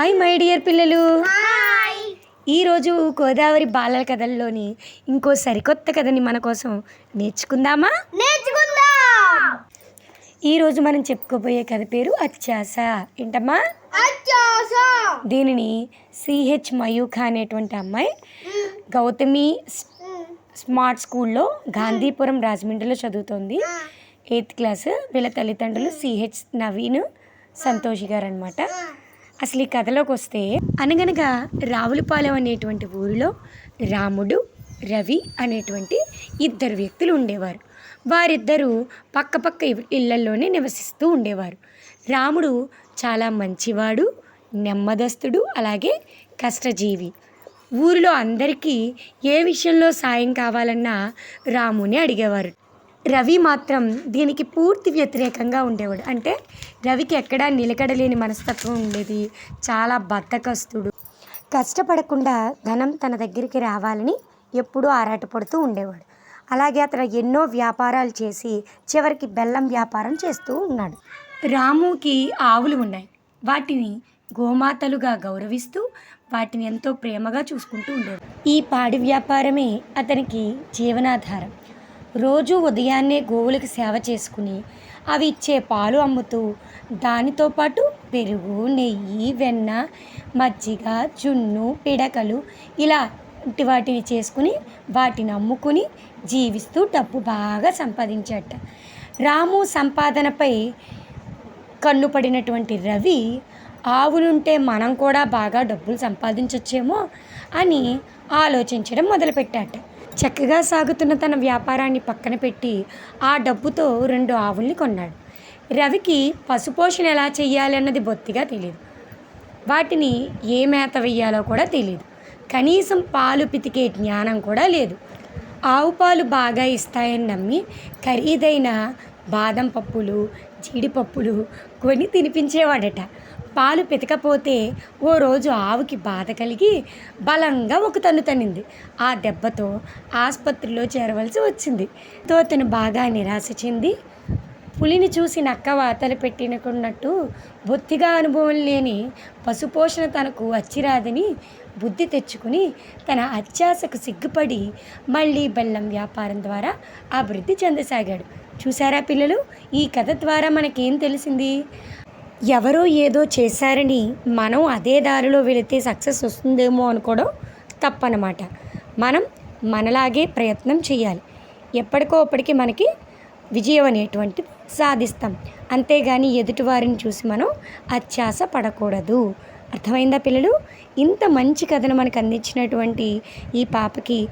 Hi my dear పిల్లలు. ఈరోజు గోదావరి బాలల కథల్లోని ఇంకో సరికొత్త కథని మన కోసం నేర్చుకుందామా? నేర్చుకుందాం. ఈరోజు మనం చెప్పుకోబోయే కథ పేరు అత్యాస. ఏంటమ్మా? దీనిని సిహెచ్ మయూఖ అనేటువంటి అమ్మాయి గౌతమి స్మార్ట్ స్కూల్లో గాంధీపురం రాజమండ్రిలో చదువుతోంది. ఎయిత్ క్లాస్ వీళ్ళ తల్లిదండ్రులు సిహెచ్ నవీన్ సంతోషి గారు అనమాట అసలు ఈ కథలోకి వస్తే అనగనగా రావులపాలెం అనేటువంటి ఊరిలో రాముడు రవి అనేటువంటి ఇద్దరు వ్యక్తులు ఉండేవారు. వారిద్దరూ పక్కపక్క ఇ- ఇళ్ళల్లోనే నివసిస్తూ ఉండేవారు. రాముడు చాలా మంచివాడు నెమ్మదస్తుడు అలాగే కష్టజీవి. ఊరిలో అందరికీ ఏ విషయంలో సాయం కావాలన్నా రాముని అడిగేవారు. రవి మాత్రం దీనికి పూర్తి వ్యతిరేకంగా ఉండేవాడు. అంటే రవికి ఎక్కడా నిలకడలేని మనస్తత్వం ఉండేది. చాలా బద్ధకస్తుడు కష్టపడకుండా ధనం తన దగ్గరికి రావాలని ఎప్పుడూ ఆరాటపడుతూ ఉండేవాడు. అలాగే అతను ఎన్నో వ్యాపారాలు చేసి చివరికి బెల్లం వ్యాపారం చేస్తూ ఉన్నాడు. రాముకి ఆవులు ఉన్నాయి. వాటిని గోమాతలుగా గౌరవిస్తూ వాటిని ఎంతో ప్రేమగా చూసుకుంటూ ఉండేవాడు. ఈ పాడి వ్యాపారమే అతనికి జీవనాధారం. రోజు ఉదయాన్నే గోవులకు సేవ చేసుకుని అవి ఇచ్చే పాలు అమ్ముతూ దానితో పాటు పెరుగు నెయ్యి వెన్న మజ్జిగ జున్ను పిడకలు ఇలా ఇట్టి వాటిని చేసుకుని వాటిని అమ్ముకుని జీవిస్తూ డబ్బు బాగా సంపాదించాట. రాము సంపాదనపై కన్ను పడినటువంటి రవి ఆవులుంటే మనం కూడా బాగా డబ్బులు సంపాదించవచ్చేమో అని ఆలోచించడం మొదలుపెట్టాట. చక్కగా సాగుతున్న తన వ్యాపారాన్ని పక్కన పెట్టి ఆ డబ్బుతో రెండు ఆవుల్ని కొన్నాడు. రవికి పశుపోషణ ఎలా చెయ్యాలి అన్నది బొత్తిగా తెలియదు వాటిని ఏ మేత వెయ్యాలో కూడా తెలియదు కనీసం పాలు పితికే జ్ఞానం కూడా లేదు. ఆవు పాలు బాగా ఇస్తాయని నమ్మి ఖరీదైన బాదం పప్పులు జీడిపప్పులు కొని తినిపించేవాడట. పాలు పితకపోతే ఓ రోజు ఆవుకి బాధ కలిగి బలంగా ఒక తన్ను తన్నింది. ఆ దెబ్బతో ఆసుపత్రిలో చేరవలసి వచ్చింది. తో అతను బాగా నిరాశ చెంది పులిని చూసి నక్క వాతలు పెట్టినకున్నట్టు బొత్తిగా అనుభవం లేని పశుపోషణ తనకు వచ్చిరాదని బుద్ధి తెచ్చుకుని తన అత్యాశకు సిగ్గుపడి మళ్ళీ బెల్లం వ్యాపారం ద్వారా అభివృద్ధి చెందసాగాడు. చూసారా పిల్లలు? ఈ కథ ద్వారా మనకేం తెలిసింది? ఎవరో ఏదో చేశారని మనం అదే దారిలో వెళితే సక్సెస్ వస్తుందేమో అనుకోవడం తప్పనమాట. మనం మనలాగే ప్రయత్నం చేయాలి. ఎప్పటికో అప్పటికి మనకి విజయం అనేటువంటిది సాధిస్తాం. అంతేగాని ఎదుటివారిని చూసి మనం అత్యాస పడకూడదు. అర్థమైందా పిల్లలు? ఇంత మంచి కథను మనకు అందించినటువంటి ఈ పాపకి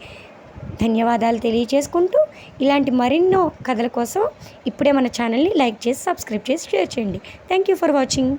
ధన్యవాదాలు తెలియజేసుకుంటూ ఇలాంటి మరెన్నో కథల కోసం ఇప్పుడే మన ఛానల్ని లైక్ చేసి సబ్స్క్రైబ్ చేసి షేర్ చేయండి. Thank you for watching